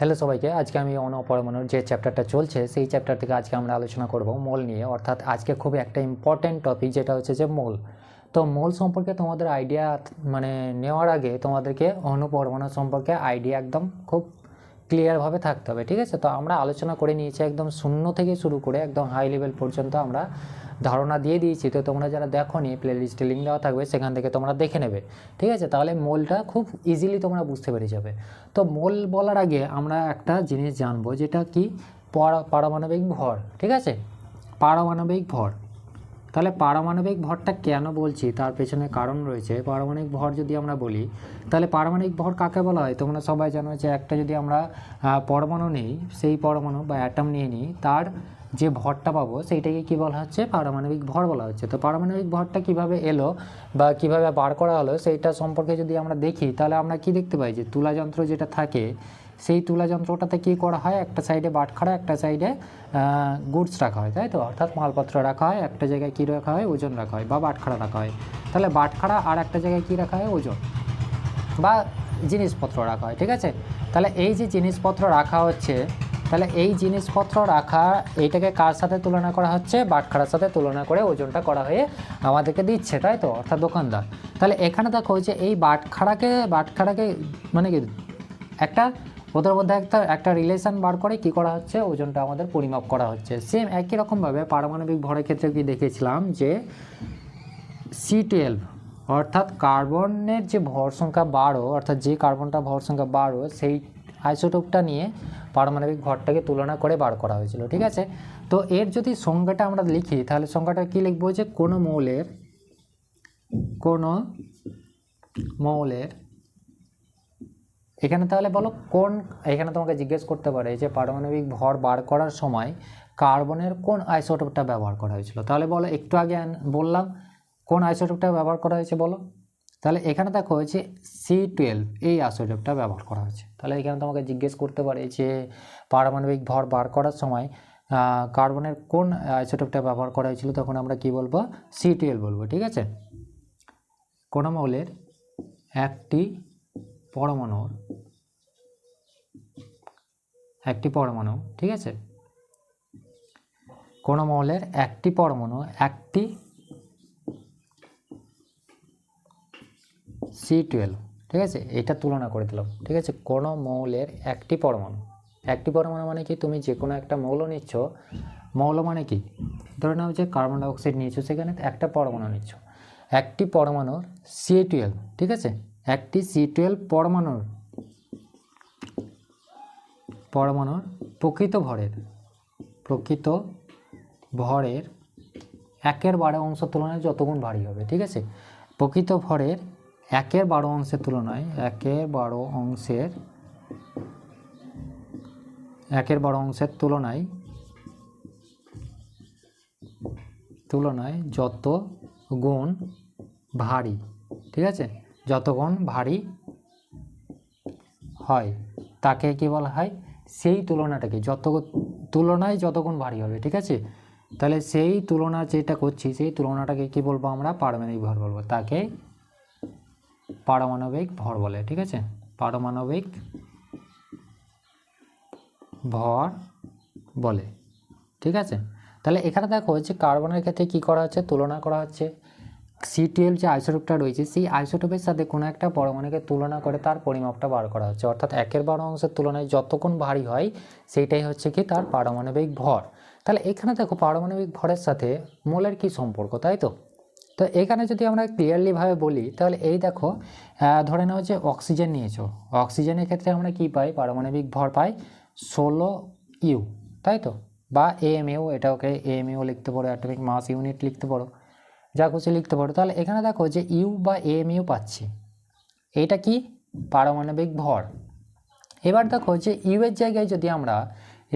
Hello সবাইকে, আজকে আমি অনপরমাণুর যে চ্যাপ্টারটা চলছে, সেই চ্যাপ্টার থেকে আজকে আমরা আলোচনা করব মোল নিয়ে। অর্থাৎ আজকে খুব একটা ইম্পর্ট্যান্ট টপিক যেটা হচ্ছে যে মোল। তো মোল সম্পর্কে তোমাদের আইডিয়া মানে নেওয়ার আগে তোমাদেরকে অনুপরমাণু সম্পর্কে আইডিয়া একদম খুব ক্লিয়ারভাবে থাকতে হবে, ঠিক আছে? তো আমরা আলোচনা করে নিয়েছি একদম শূন্য থেকে শুরু করে, একদম হাই লেভেল পর্যন্ত আমরা ধারণা দিয়ে দিয়েছি। তো তোমরা যারা দেখো নি প্লে লিস্টে লিঙ্ক দেওয়া থাকবে, সেখান থেকে তোমরা দেখে নেবে। ঠিক আছে? তাহলে মোলটা খুব ইজিলি তোমরা বুঝতে পেরে যাবে। তো মোল বলার আগে আমরা একটা জিনিস জানব, যেটা কি? পারমাণবিক ভর। ঠিক আছে? পারমাণবিক ভর। তাহলে পারমাণবিক ভরটা কেন বলছি? তার পেছনে কারণ রয়েছে। পারমাণবিক ভর যদি আমরা বলি, তাহলে পারমাণবিক ভর কাকে বলা হয়? তোমরা সবাই জানো যে একটা যদি আমরা পরমাণু নিই, সেই পরমাণু বা অ্যাটম নিয়ে নিই, তার যে ভরটা পাবো, সেইটাকে কি বলা হচ্ছে? পারমাণবিক ভর বলা হচ্ছে। তো পারমাণবিক ভরটা কীভাবে এলো বা কীভাবে বার করা হলো, সেইটা সম্পর্কে যদি আমরা দেখি, তাহলে আমরা কি দেখতে পাই? যে তুলা যন্ত্র যেটা থাকে সেই তুলা যন্ত্রটাতে কি করা হয়? একটা সাইডে বাটখারা একটা সাইডে গুডস রাখা হয়, তাই তো? অর্থাৎ মালপত্র রাখা হয়, একটা জায়গায় কী রাখা হয়? ওজন রাখা হয় বা বাটখারা রাখা হয়। তাহলে বাটখারা আর একটা জায়গায় কী রাখা হয়? ওজন বা জিনিসপত্র রাখা হয়, ঠিক আছে? তাহলে এই যে জিনিসপত্র রাখা হচ্ছে, তাহলে এই জিনিসপত্র রাখা, এইটাকে কার সাথে তুলনা করা হচ্ছে? বাটখারার সাথে তুলনা করে ওজনটা করা হয়ে আমাদেরকে দিচ্ছে, তাই তো? অর্থাৎ দোকানদার। তাহলে এখানে দেখো যে এই বাটখারাকে বাটখারাকে মানে কি? একটা ওদের মধ্যে একটা একটা রিলেশন বার করে কি করা হচ্ছে? ওজনটা আমাদের পরিমাপ করা হচ্ছে। সেম একই রকমভাবে পারমাণবিক ভরের ক্ষেত্রে কি দেখেছিলাম যে সি অর্থাৎ কার্বনের যে ভর সংখ্যা বারো, অর্থাৎ যে কার্বনটা ভর সংখ্যা বারো, সেই আইসোটোপটা নিয়ে পারমাণবিক ভরটাকে তুলনা করে বার করা হয়েছিল, ঠিক আছে? তো এর যদি সংজ্ঞাটা আমরা লিখি, তাহলে সংজ্ঞাটা কি লিখব যে কোনো মৌলের কোনো মৌলের এখানে তাহলে বলো কোন, এখানে তোমাকে জিজ্ঞেস করতে পারে যে পারমাণবিক ভর বার করার সময় কার্বনের কোন আইসোটোপটা ব্যবহার করা হয়েছিল। তাহলে বলো, একটু আগে বললাম কোন আইসোটোপটা ব্যবহার করা হয়েছে বলো? তাহলে এখানে দেখো হয়েছে সি টুয়েলভ, এই আইসোটোপটা ব্যবহার করা হয়েছে। তাহলে এখানে তোমাকে জিজ্ঞেস করতে পারে যে পারমাণবিক ভর বার করার সময় কার্বনের কোন আইসোটোপটা ব্যবহার করা হয়েছিল, তখন আমরা কি বলব? সি টুয়েলভ বলব, ঠিক আছে? কোনো মৌলের একটি পরমাণুর। একটি পরমাণু, ঠিক আছে? কোনো মৌলের একটি পরমাণু, একটি সি টুয়েলভ ঠিক আছে? এটা তুলনা করে দিলাম, ঠিক আছে? কোনো মৌলের একটি পরমাণু। একটি পরমাণু মানে কি? তুমি যে কোনো একটা মৌল নিচ্ছ। মৌল মানে কি? ধরে নাও যে কার্বন ডাইঅক্সাইড নিয়েছো সেখানে একটা পরমাণু নিচ্ছ। একটি পরমাণুর সি টুয়েলভ ঠিক আছে? একটি সি টুয়েলভ পরমাণুর পরমাণুর প্রকৃত ভরের প্রকৃত ভরের একের বারো অংশ তুলনায় যতগুণ ভারী হবে, ঠিক আছে? প্রকৃত ভরের একের বারো অংশের তুলনায়, একের বারো অংশের, একের বারো অংশের তুলনায় তুলনায় যত গুণ ভারী, ঠিক আছে? যত গুণ ভারী হয়, তাকে কি বলা হয়? সেই তুলনাটাকে, যত তুলনায় যতগুণ ভারী হবে, ঠিক আছে? তাহলে সেই তুলনা যেটা করছি, সেই তুলনাটাকে কি বলব আমরা? পারমাণবিক ভর বলব। তাকে পারমাণবিক ভর বলে, ঠিক আছে? পারমাণবিক ভর বলে, ঠিক আছে? তাহলে এখানে দেখো যে কার্বনের ক্ষেত্রে কি করা হচ্ছে? তুলনা করা হচ্ছে। সি যে আইসোটোপটা রয়েছে, সেই আইসোটোপের সাথে কোনো একটা পরমাণুকে তুলনা করে তার পরিমাপটা বার করা হচ্ছে। অর্থাৎ একের বারো অংশের তুলনায় যতক্ষণ ভারী হয়, সেইটাই হচ্ছে কি তার পারমাণবিক ভর। তাহলে এখানে দেখো পারমাণবিক ভরের সাথে মোলের কি সম্পর্ক, তাই তো? তো এখানে যদি আমরা ক্লিয়ারলিভাবে বলি, তাহলে এই দেখো ধরে নাও যে অক্সিজেন নিয়েছো। অক্সিজেনের ক্ষেত্রে আমরা কি পাই? পারমাণবিক ভর পাই ষোলো ইউ তাই তো? বা এএমইউ এটা ওকে এএমইউ লিখতে পারো অ্যাটমিক মাস ইউনিট লিখতে পারো। যা খুশি লিখতে পারো। তাহলে এখানে দেখো যে ইউ বা এএমইউ পাচ্ছি। এটা কি? পারমাণবিক ভর। এবার দেখো যে ইউ এর জায়গায় যদি আমরা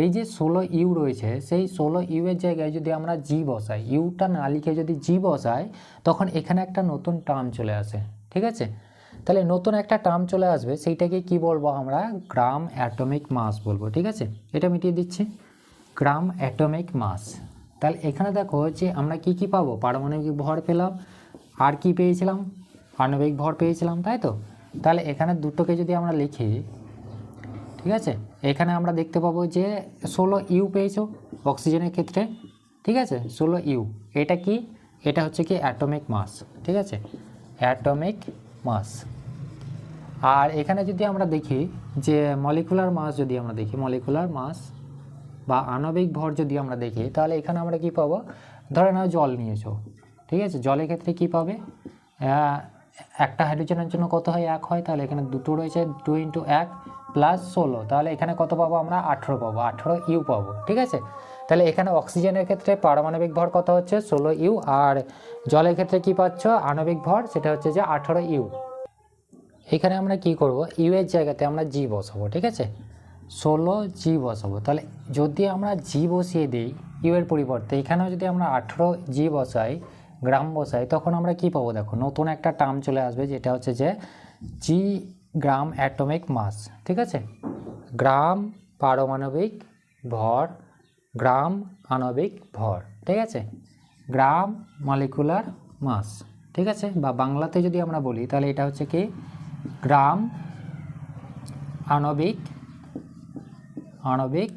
এই যে ষোলো ইউ রয়েছে, সেই ষোলো ইউ এর জায়গায় যদি আমরা জি বসাই ইউটা না লিখে যদি জি বসাই, তখন এখানে একটা নতুন টার্ম চলে আসে। ঠিক আছে? তাহলে নতুন একটা টার্ম চলে আসবে, সেইটাকে কি বলব আমরা? গ্রাম অ্যাটমিক মাস বলব। ঠিক আছে? এটা মিটিয়ে দিচ্ছি। গ্রাম অ্যাটমিক মাস তাহলে এখানে দেখো যে আমরা কি কি পাবো? পারমাণবিক ভর পেলাম, আর কি পেয়েছিলাম? আণবিক ভর পেয়েছিলাম, তাই তো? তাহলে এখানে দুটোকে যদি আমরা লিখি, ঠিক আছে? এখানে আমরা দেখতে পাবো যে ষোলো ইউ পেয়েছ অক্সিজেনের ক্ষেত্রে, ঠিক আছে? ষোলো ইউ। এটা কি? এটা হচ্ছে কি অ্যাটমিক মাস, ঠিক আছে? অ্যাটমিক মাস। আর এখানে যদি আমরা দেখি যে মলিকুলার মাস যদি আমরা দেখি, মলিকুলার মাস বা আণবিক ভর যদি আমরা দেখি, তাহলে এখানে আমরা কি পাবো? ধরে নাও জল নিয়েছো, ঠিক আছে? জলের ক্ষেত্রে কি পাবে? একটা হাইড্রোজেনের জন্য কত হয়? এক হয়। তাহলে এখানে দুটো রয়েছে টু ইন্টু এক প্লাস ষোলো। তাহলে এখানে কত পাবো আমরা? আঠেরো পাবো। আঠেরো ইউ পাবো, ঠিক আছে? তাহলে এখানে অক্সিজেনের ক্ষেত্রে পারমাণবিক ভর কত হচ্ছে? ষোলো ইউ। আর জলের ক্ষেত্রে কি পাচ্ছ? আণবিক ভর, সেটা হচ্ছে যে আঠেরো ইউ। এখানে আমরা কি করব? ইউ এর জায়গাতে আমরা জি বসাবো, ঠিক আছে? ষোলো জি বসাবো। তাহলে যদি আমরা জি বসিয়ে দিই ইউ এর পরিবর্তে, এখানেও যদি আমরা আঠেরো জি বসাই, গ্রাম বসাই, তখন আমরা কি পাবো দেখো, নতুন একটা টার্ম চলে আসবে, যেটা হচ্ছে যে জি গ্রাম অ্যাটমিক মাস ঠিক আছে? গ্রাম পারমাণবিক ভর, গ্রাম আণবিক ভর, ঠিক আছে? গ্রাম মলিকুলার মাস ঠিক আছে? বা বাংলাতে যদি আমরা বলি, তাহলে এটা হচ্ছে কি? গ্রাম আণবিক আণবিক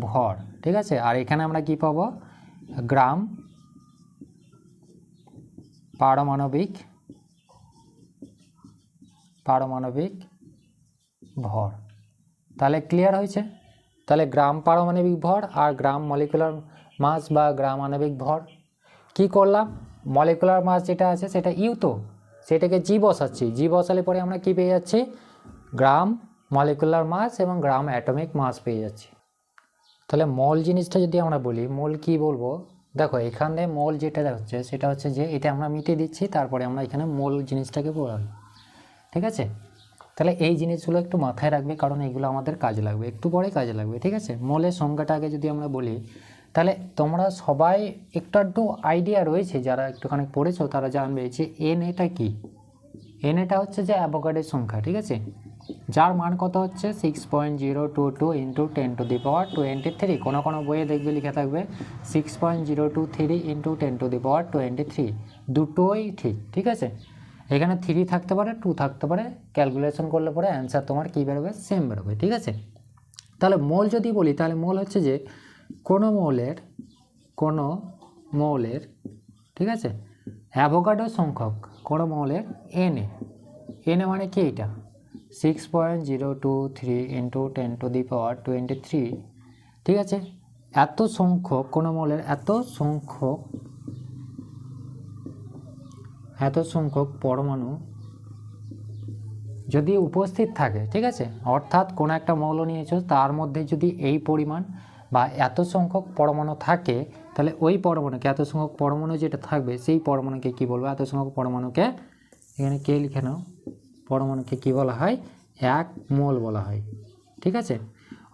ভর, ঠিক আছে? আর এখানে আমরা কি পাবো? গ্রাম পারমাণবিক পারমাণবিক ভর। তাহলে ক্লিয়ার হয়েছে? তাহলে গ্রাম পারমাণবিক ভর আর গ্রাম মলিকুলার মাস বা গ্রাম আণবিক ভর। কি করলাম? মলিকুলার মাস যেটা আছে সেটা ইউ তো? সেটাকে জি বসাচ্ছি। জি বসালে পরে আমরা কি পেয়ে যাচ্ছি? গ্রাম মলিকুলার মাস এবং গ্রাম অ্যাটমিক মাস পেয়ে যাচ্ছি। তাহলে মল জিনিসটা যদি আমরা বলি মল কি বলব? দেখো, এখানে মল যেটা হচ্ছে, সেটা হচ্ছে যে এটা আমরা মিটিয়ে দিচ্ছি, তারপরে আমরা এখানে মল জিনিসটাকে পড়াবো। ঠিক আছে? তাহলে এই জিনিসগুলো একটু মাথায় রাখবে, কারণ এগুলো আমাদের কাজে লাগবে, একটু পরে কাজে লাগবে, ঠিক আছে? মলের সংখ্যাটা আগে যদি আমরা বলি, তাহলে তোমরা সবাই একটু একটু আইডিয়া রয়েছে, যারা একটুখানি পড়েছো, তারা জানবে যে এন এটা কি? এন এটা হচ্ছে যে অ্যাভোকাডের সংখ্যা, ঠিক আছে? যার মান কত হচ্ছে? Six point zero two two into ten to the power twenty three কোনো কোনো বইয়ে দেখবে, লিখে থাকবে six point zero two three into ten to the power twenty three দুটোই ঠিক ঠিক আছে? এখানে থ্রি থাকতে পারে টু থাকতে পারে। ক্যালকুলেশন করলে পরে অ্যান্সার তোমার কী বেরোবে? সেম বেরোবে, ঠিক আছে? তাহলে মোল যদি বলি, তাহলে মোল হচ্ছে যে, কোনো মৌলের কোনো মৌলের, ঠিক আছে? অ্যাভোগাডো সংখ্যক, কোনো মৌলের এনে এনে মানে কি এটা six point zero two three into ten to the power twenty three ঠিক আছে? এত সংখ্যক, কোনো মৌলের এত সংখ্যক এত সংখ্যক পরমাণু যদি উপস্থিত থাকে, ঠিক আছে? অর্থাৎ কোনো একটা মৌল নিয়েছো, তার মধ্যে যদি এই পরিমাণ বা এত সংখ্যক পরমাণু থাকে, তাহলে ওই পরমাণুকে, এত সংখ্যক পরমাণু যেটা থাকবে, সেই পরমাণুকে কি বলব? এত সংখ্যক পরমাণুকে এখানে কে লিখে নাও? পরমাণুকে কি বলা হয়? এক মোল বলা হয়। ঠিক আছে?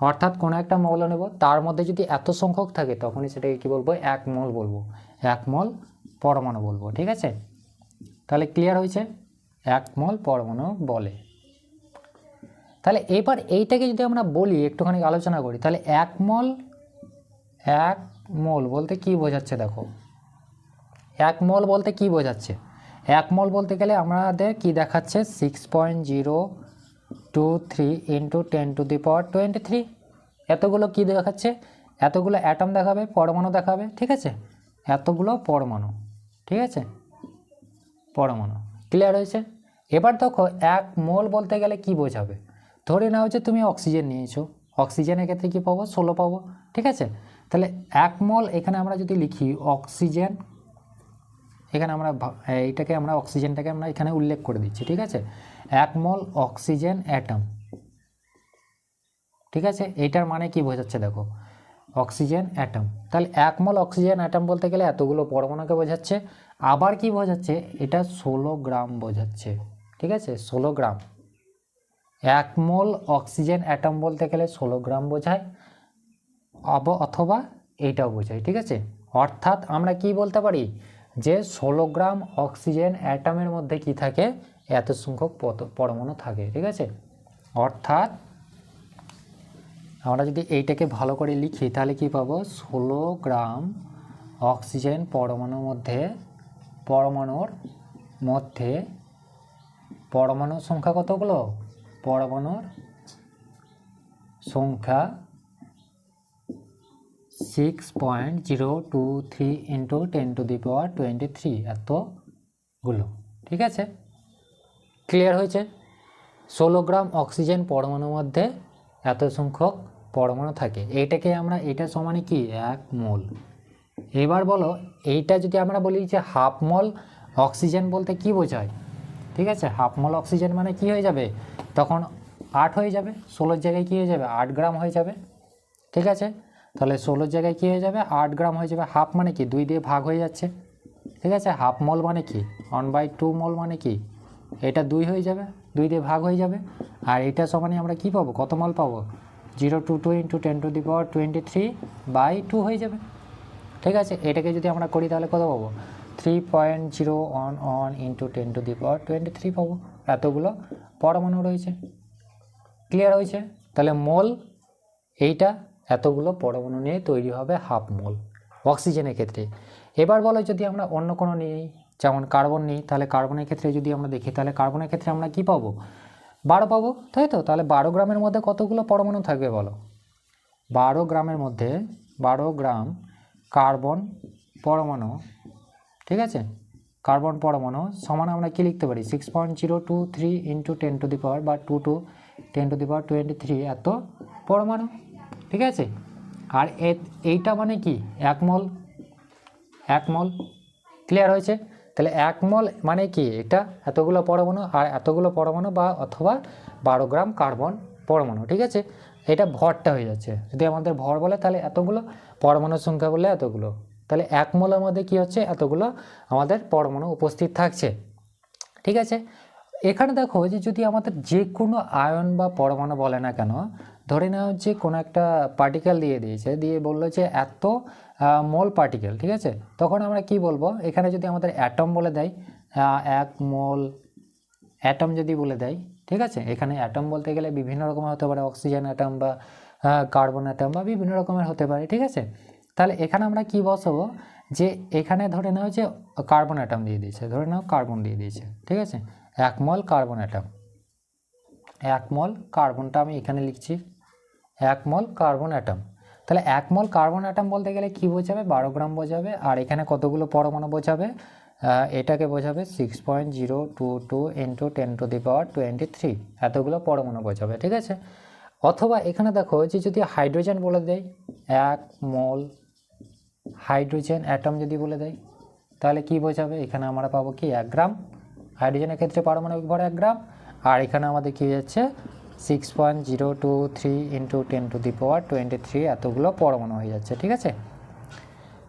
অর্থাৎ কোনো একটা মৌল নেব, তার মধ্যে যদি এত সংখ্যক থাকে তখনই সেটাকে কি বলব? এক মোল বলব। এক মোল পরমাণু বলব। ঠিক আছে? তাহলে ক্লিয়ার হয়েছে? এক মোল পরমাণু বলে। তাহলে এবার এইটাকে যদি আমরা বলি, একটুখানি আলোচনা করি, তাহলে এক মোল এক মোল বলতে কি বোঝাচ্ছে দেখো? এক মোল বলতে কি বোঝাচ্ছে? এক মোল বলতে গেলে আমাদের কি দেখাচ্ছে? Six point zero two three into ten to the power twenty three এতগুলো কী দেখাচ্ছে? এতগুলো অ্যাটম দেখাবে, পরমাণু দেখাবে, ঠিক আছে? এতগুলো পরমাণু, ঠিক আছে? পরমাণু ক্লিয়ার হয়েছে? এবার দেখো, এক মোল বলতে গেলে কি বোঝাবে? ধরে নাও যে তুমি অক্সিজেন নিয়েছো। অক্সিজেনের ক্ষেত্রে কি পাবো? ষোলো পাবো, ঠিক আছে? তাহলে এক মোল এখানে আমরা যদি লিখি অক্সিজেন এখানে আমরা এইটাকে আমরা অক্সিজেনটাকে আমরা এখানে উল্লেখ করে দিচ্ছি, ঠিক আছে? এক মোল অক্সিজেন অ্যাটম, ঠিক আছে? এইটার মানে কি বোঝাচ্ছে দেখো? Oxygen atom. তাহলে এক মোল অক্সিজেন অ্যাটম বলতে গেলে এতগুলো পরমাণুকে বোঝাচ্ছে। আবার কি বোঝাচ্ছে? এটা ষোলো গ্রাম বোঝাচ্ছে, ঠিক আছে? ষোলো গ্রাম। এক মোল অক্সিজেন অ্যাটম বলতে গেলে ষোলো গ্রাম বোঝায়, অব, অথবা এইটাও বোঝায়, ঠিক আছে? অর্থাৎ আমরা কি বলতে পারি? যে ষোলো গ্রাম অক্সিজেন অ্যাটামের মধ্যে কি থাকে? এত সংখ্যক পরমাণু থাকে, ঠিক আছে? অর্থাৎ আমরা যদি এইটাকে ভালো করে লিখি, তাহলে কি পাবো? ষোলো গ্রাম অক্সিজেন পরমাণুর মধ্যে পরমাণুর মধ্যে পরমাণুর সংখ্যা কতগুলো? পরমাণুর সংখ্যা six point zero two three into ten to the power twenty three এতগুলো, ঠিক আছে? ক্লিয়ার হয়েছে? ষোলো গ্রাম অক্সিজেন পরমাণুর মধ্যে এত সংখ্যক পরমাণু থাকে। এইটাকে আমরা এটা সমানে কি? এক মোল। এবার বলো, এইটা যদি আমরা বলি যে হাফ মল অক্সিজেন বলতে কি বোঝায়? ঠিক আছে? হাফ মল অক্সিজেন মানে কি হয়ে যাবে? তখন আট হয়ে যাবে। ষোলোর জায়গায় কী হয়ে যাবে? আট গ্রাম হয়ে যাবে। ঠিক আছে? তাহলে ষোলোর জায়গায় কী হয়ে যাবে? আট গ্রাম হয়ে যাবে। হাফ মানে কি? দুই দিয়ে ভাগ হয়ে যাচ্ছে। ঠিক আছে? হাফ মল মানে কি? ওয়ান বাই টু মল মানে কি? এটা দুই হয়ে যাবে। দুই দিয়ে ভাগ হয়ে যাবে। আর এটা সমানে আমরা কি পাবো? কত মল পাবো? Zero two two into ten to the power twenty three by two হয়ে যাবে। ঠিক আছে? এটাকে যদি আমরা করি, তাহলে কত পাবো? Three point zero one one into ten to the power twenty three পাবো। এতগুলো পরমাণু রয়েছে। ক্লিয়ার হয়েছে? তাহলে মোল এইটা এতগুলো পরমাণু নিয়ে তৈরি হবে হাফ মোল অক্সিজেনের ক্ষেত্রে। এবার বলো যদি আমরা অন্য কোনো নিই, যেমন কার্বন নিই, তাহলে কার্বনের ক্ষেত্রে যদি আমরা দেখি, তাহলে কার্বনের ক্ষেত্রে আমরা কি পাবো? বারো পাবো, তাই তো? তাহলে বারো গ্রামের মধ্যে কতগুলো পরমাণু থাকবে বলো? বারো গ্রামের মধ্যে, বারো গ্রাম কার্বন পরমাণু, ঠিক আছে? কার্বন পরমাণু সমান আমরা কি লিখতে পারি? Six point zero two three into ten to the power বা two two ten to the power twenty three এত পরমাণু। ঠিক আছে? আর এইটা মানে কি? এক মল? এক মল? ক্লিয়ার হয়েছে? তাহলে এক মল মানে কি? এটা এতগুলো পরমাণু আর এতগুলো পরমাণু বা অথবা বারো গ্রাম কার্বন পরমাণু, ঠিক আছে? এটা ভরটা হয়ে যাচ্ছে। যদি আমাদের ভর বলে, তাহলে এতগুলো পরমাণুর সংখ্যা বলে এতগুলো। তাহলে এক মলের মধ্যে কি হচ্ছে? এতগুলো আমাদের পরমাণু উপস্থিত থাকছে। ঠিক আছে? এখানে দেখো যে যদি আমাদের যে কোনো আয়ন বা পরমাণু বলে না কেন ধরে নেওয়া হচ্ছে কোনো একটা পার্টিকেল দিয়ে দিয়েছে, দিয়ে বলল যে এত মোল পার্টিকেল ঠিক আছে? তখন আমরা কি বলব? এখানে যদি আমাদের অ্যাটম বলে দেয় এক মোল অ্যাটম যদি বলে দেয়, ঠিক আছে? এখানে অ্যাটম বলতে গেলে বিভিন্ন রকমের হতে পারে অক্সিজেন অ্যাটম বা কার্বন অ্যাটম বা বিভিন্ন রকমের হতে পারে, ঠিক আছে? তাহলে এখানে আমরা কি বসাবো? যে এখানে ধরে নেওয়া হচ্ছে কার্বন অ্যাটম দিয়ে দিয়েছে, ধরে নাও কার্বন দিয়ে দিয়েছে, ঠিক আছে? এক মল কার্বন অ্যাটম এক মল কার্বনটা আমি এখানে লিখছি। এক মল কার্বন অ্যাটম। তাহলে এক মল কার্বন অ্যাটম বলতে গেলে কি বোঝাবে? বারো গ্রাম বোঝাবে। আর এখানে কতগুলো পরমাণু বোঝাবে? এটাকে বোঝাবে six point zero two two into ten to the power twenty three এতগুলো পরমাণু বোঝাবে, ঠিক আছে? অথবা এখানে দেখো যে যদি হাইড্রোজেন বলে দেয় এক মল হাইড্রোজেন অ্যাটম যদি বলে দেয় তাহলে কি বোঝাবে? এখানে আমরা পাবো কি, এক গ্রাম। হাইড্রোজেনের ক্ষেত্রে পারমাণবিক ভর এক গ্রাম। আর এখানে আমাদের কি যাচ্ছে? Six point zero two three into ten to the power twenty three এতগুলো পরমাণু হয়ে যাচ্ছে, ঠিক আছে?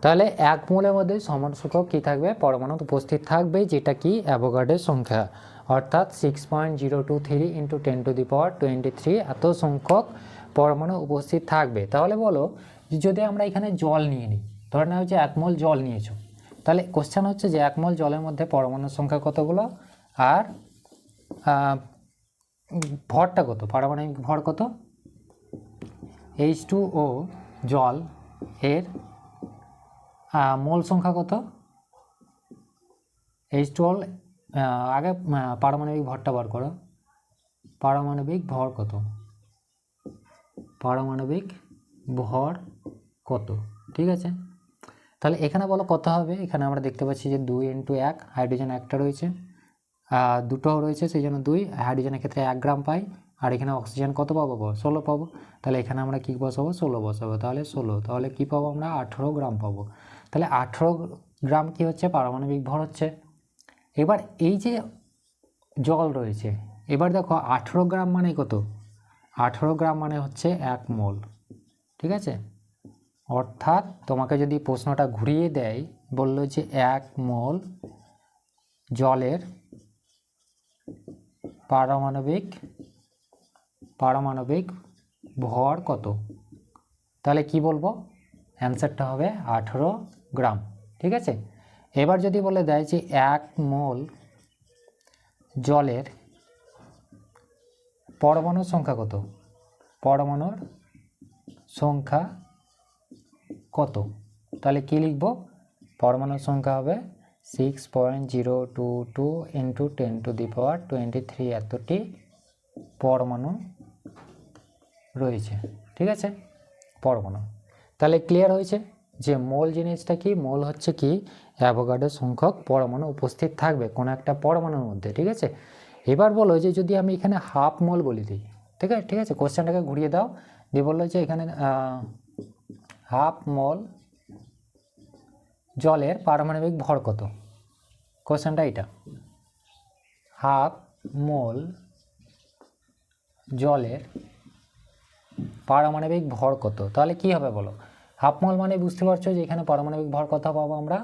তাহলে এক মোলের মধ্যে সমান সংখ্যক কী থাকবে? পরমাণু উপস্থিত থাকবে যেটা কি? অ্যাভোগাডের সংখ্যা। অর্থাৎ six point zero two three into ten to the power twenty three এত সংখ্যক পরমাণু উপস্থিত থাকবে। তাহলে বলো, যদি আমরা এখানে জল নিয়ে নিই, ধরে নাও যে এক মোল জল নিয়েছো, তাহলে কোশ্চেন হচ্ছে যে এক মোল জলের মধ্যে পরমাণুর সংখ্যা কতগুলো? আর ভরটা কত? পারমাণবিক ভর কত? এইচ টু ও জল এর মোল সংখ্যা কত? এইচ টুয়েলভ আগে পারমাণবিক ভরটা বার করো। পারমাণবিক ভর কত? পারমাণবিক ভর কত? ঠিক আছে? তাহলে এখানে বলো কত হবে? এখানে আমরা দেখতে পাচ্ছি যে দুই ইন্টু এক, হাইড্রোজেন একটা রয়েছে। দুটো রয়েছে, সেই জন্য দুই। হাইড্রোজেনের ক্ষেত্রে এক গ্রাম পাই, আর এখানে অক্সিজেন কত পাবো? ষোলো পাবো। তাহলে এখানে আমরা কী বসাবো? ষোলো বসাবো। তাহলে ষোলো। তাহলে কী পাবো আমরা? আঠেরো গ্রাম পাবো। তাহলে আঠেরো গ্রাম কী হচ্ছে? পারমাণবিক ভর হচ্ছে। এবার এই যে জল রয়েছে, এবার দেখো আঠেরো গ্রাম মানে কত? আঠেরো গ্রাম মানে হচ্ছে এক মোল। ঠিক আছে? অর্থাৎ তোমাকে যদি প্রশ্নটা ঘুরিয়ে দেয়, বলল যে এক মোল জলের পারমাণবিক পারমাণবিক ভর কত? তাহলে কি বলব? অ্যান্সারটা হবে আঠেরো গ্রাম, ঠিক আছে? এবার যদি বলে দেয় যে এক মোল জলের পরমাণুর সংখ্যা কত? পরমাণুর সংখ্যা কত? তাহলে কি লিখব? পরমাণুর সংখ্যা হবে six point zero two two into ten to the power twenty three এতটি পরমাণু রয়েছে, ঠিক আছে? পরমাণু। তাহলে ক্লিয়ার হয়েছে যে মোল জিনিসটা কি? মোল হচ্ছে কি? অ্যাভোগাড্রো সংখ্যক পরমাণু উপস্থিত থাকবে কোনো একটা পরমাণুর মধ্যে, ঠিক আছে? এবার বলো যে যদি আমি এখানে হাফ মোল বলি দিই, ঠিক আছে? ঠিক আছে? কোশ্চেনটাকে ঘুরিয়ে দাও। দিয়ে বলল যে এখানে হাফ মোল জলের পারমাণবিক ভর কত? কোশ্চেনটা এটা হাফ মোল জলের পারমাণবিক ভর কত? তাহলে কি হবে বলো? হাফ মোল মানে বুঝতে পারছ যে এখানে পারমাণবিক ভর কত পাবো আমরা?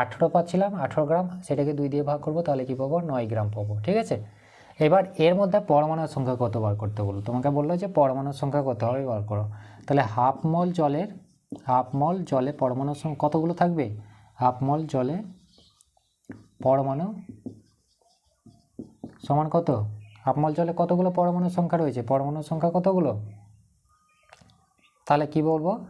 আঠেরো পাচ্ছিলাম, আঠেরো গ্রাম, সেটাকে দুই দিয়ে ভাগ করব, তাহলে কি পাবো? নয় গ্রাম পাবো, ঠিক আছে? এবার এর মধ্যে পরমাণুর সংখ্যা কত বার করতে বলো? তোমাকে বলল যে পরমাণুর সংখ্যা কত হবে বার করো? তাহলে হাফ মল জলের হাফ জলে পরমাণুর কতগুলো থাকবে? হাফ জলে পরমাণু সমান কত? হাফ জলে কতগুলো পরমাণুর সংখ্যা রয়েছে? পরমাণুর সংখ্যা কতগুলো? তাহলে কি বলব?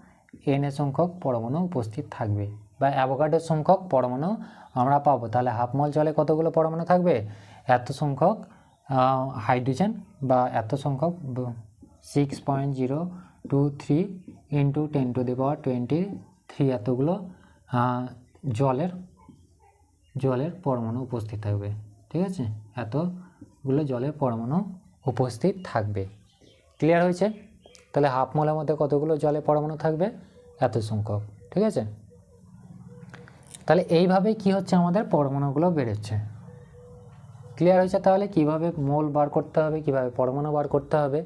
এন সংখ্যক পরমাণু উপস্থিত থাকবে বা অ্যাভোগাড্রো সংখ্যক পরমাণু আমরা পাবো। তাহলে হাফ মল জলে কতগুলো পরমাণু থাকবে? এত সংখ্যক হাইড্রোজেন বা এত সংখ্যক six point zero two three into ten to the power twenty three এতগুলো জলের জলের পরমাণু উপস্থিত থাকবে, ঠিক আছে? এতগুলো জলের পরমাণু উপস্থিত থাকবে। ক্লিয়ার হয়েছে? তাহলে হাফ মোলের মধ্যে কতগুলো জলে পরমাণু থাকবে? এত সংখ্যক, ঠিক আছে? তাহলে এইভাবেই কি হচ্ছে? আমাদের পরমাণুগুলো বেরোচ্ছে। ক্লিয়ার হয়েছে? তাহলে কীভাবে মোল বার করতে হবে? কীভাবে পরমাণু বার করতে হবে?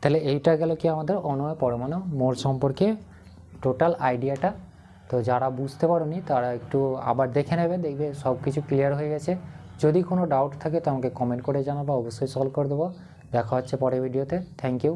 তাহলে এইটা গেল কি আমাদের অনয় পরমাণু মোল সম্পর্কে টোটাল আইডিয়াটা তো যারা বুঝতে পারোনি, তারা একটু আবার দেখে নেবে, দেখবে সব কিছু ক্লিয়ার হয়ে গেছে। যদি কোনো ডাউট থাকে, তো আমাকে কমেন্ট করে জানাব, অবশ্যই সলভ করে দেবো। দেখা হচ্ছে পরের ভিডিওতে থ্যাংক ইউ